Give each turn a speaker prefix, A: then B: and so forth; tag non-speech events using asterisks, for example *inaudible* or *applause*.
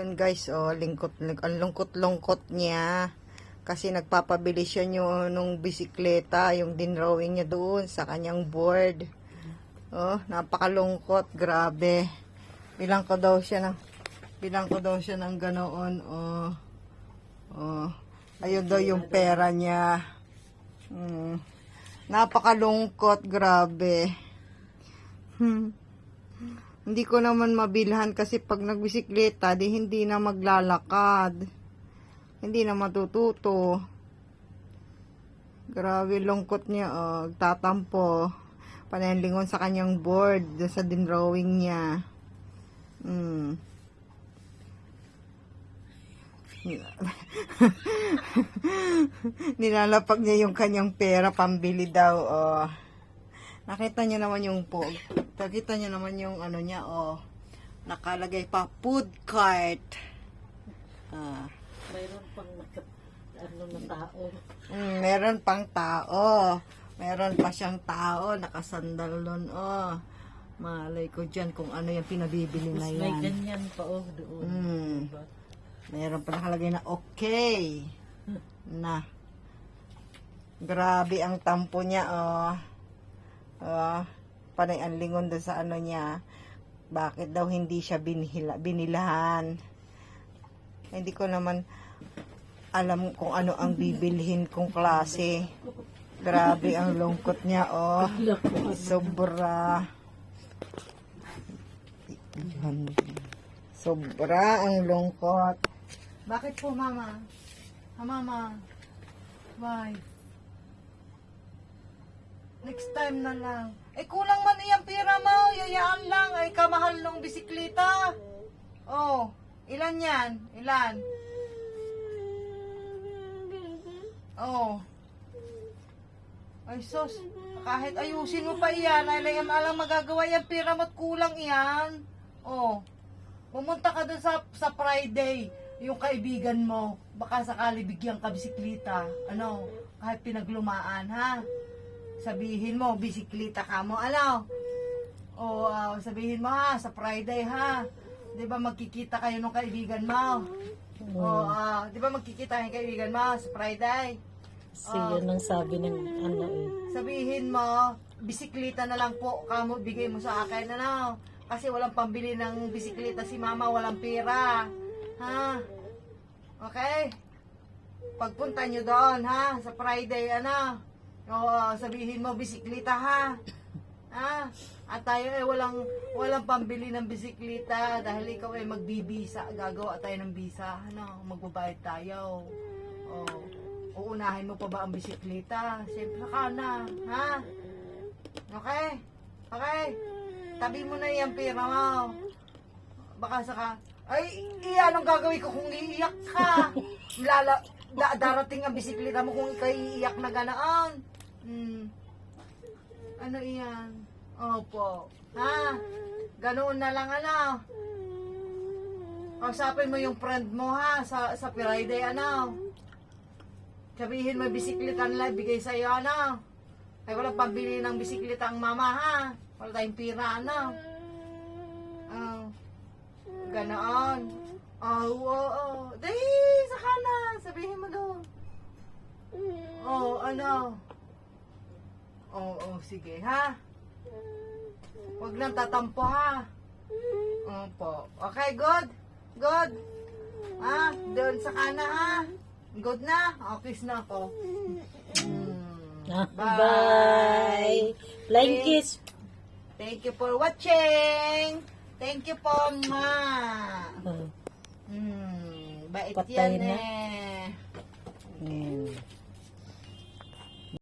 A: Ayun guys, oh, lingkot, ling- ang lungkot-lungkot niya. Kasi nagpapabili siya nyo nung bisikleta, yung dinrawing niya doon sa kanyang board. Oh, napakalungkot, grabe. Bilang ko daw siya ng, bilang ko daw siya ng ganoon, oh. Oh, ayun daw yung pera niya. Hmm. Napakalungkot, grabe. Hmm. Hindi ko naman mabilhan kasi pag nagbisikleta, di hindi na maglalakad. Hindi na matututo. Grabe, lungkot niya, oh. Tatampo. Panenlingon sa kanyang board, sa dinrawing niya. Hmm. *laughs* Nilalapag niya yung kanyang pera, pambili daw, oh. Nakita niyo naman yung po. Nakita niyo naman yung ano niya, oh. Nakalagay pa food cart. Ah.
B: Mayroon pang naka, ano na tao.
A: Mm, meron pang tao. Meron pa siyang tao, nakasandal nun, oh. Malay ko dyan kung ano yung pinabibili na
B: Mas may
A: yan.
B: ganyan pa oh doon.
A: Mm.
B: Diba?
A: Meron pa nakalagay na okay. Na. Grabe ang tampo niya, oh. Oh, panay ang lingon doon sa ano niya. Bakit daw hindi siya binhila, binilahan? Hindi ko naman alam kung ano ang bibilhin kong klase. Grabe ang lungkot niya, oh. Sobra. Sobra ang lungkot. Bakit po, mama? Ha, mama? Why? Next time na lang. Eh, kulang man iyang pira mo. Yayaan lang. Ay, kamahal nung bisikleta. Oh, ilan yan? Ilan? Oh. Ay, sos. Kahit ayusin mo pa iyan, ay lang alang magagawa yan, pira mo't kulang iyan. Oh. Pumunta ka dun sa, sa Friday, yung kaibigan mo. Baka sakali bigyan ka bisikleta. Ano? Kahit pinaglumaan, ha? Sabihin mo, bisikleta ka mo. Ano? O, ah, sabihin mo ha, sa Friday ha. Di ba magkikita kayo ng kaibigan mo? O, ah, di ba magkikita kayo ng kaibigan mo sa Friday?
B: Kasi yun ang sabi ng ano eh.
A: sabihin mo, bisikleta na lang po kamo bigay mo sa akin ano. Kasi walang pambili ng bisikleta si mama, walang pera. Ha? Okay? Pagpunta nyo doon, ha? Sa Friday, ano? O, sabihin mo, bisikleta, ha? Ha? At tayo eh, walang, walang pambili ng bisikleta dahil ikaw ay magbibisa. Gagawa tayo ng bisa. Ano? Magbabayad tayo. O, uunahin mo pa ba ang bisikleta? Siyempre ka na, ha? Okay? Okay? Tabi mo na yung pera mo. Baka saka, ay, iyan ang gagawin ko kung iiyak ka. Lala, da, darating ang bisikleta mo kung ikaw iiyak na ganaan. Hmm. Ano iyan? Opo. Ha? Ganoon na lang ano. Kausapin mo yung friend mo ha sa sa Friday ano. Sabihin mo bisikleta nila bigay sa iyo ano. Ay wala pambili ng bisikleta ang mama ha. Wala tayong pira ano. Oh. Ganoon. Oh, oo, oh, Dahil sa kana, sabihin mo doon. Oh, ano? Oo, oh, sige, ha? Huwag nang tatampo, ha? Opo. Okay, good? Good? Ha? Doon sa kana, ha? Good na? Okay na ako. Mm.
B: Ah,
A: Bye.
B: Bye. Flying kiss.
A: Thank you for watching. Thank you po, ma.
B: Oh.
A: Hmm, bait
B: Patay
A: yan
B: na.
A: eh.
B: Hmm.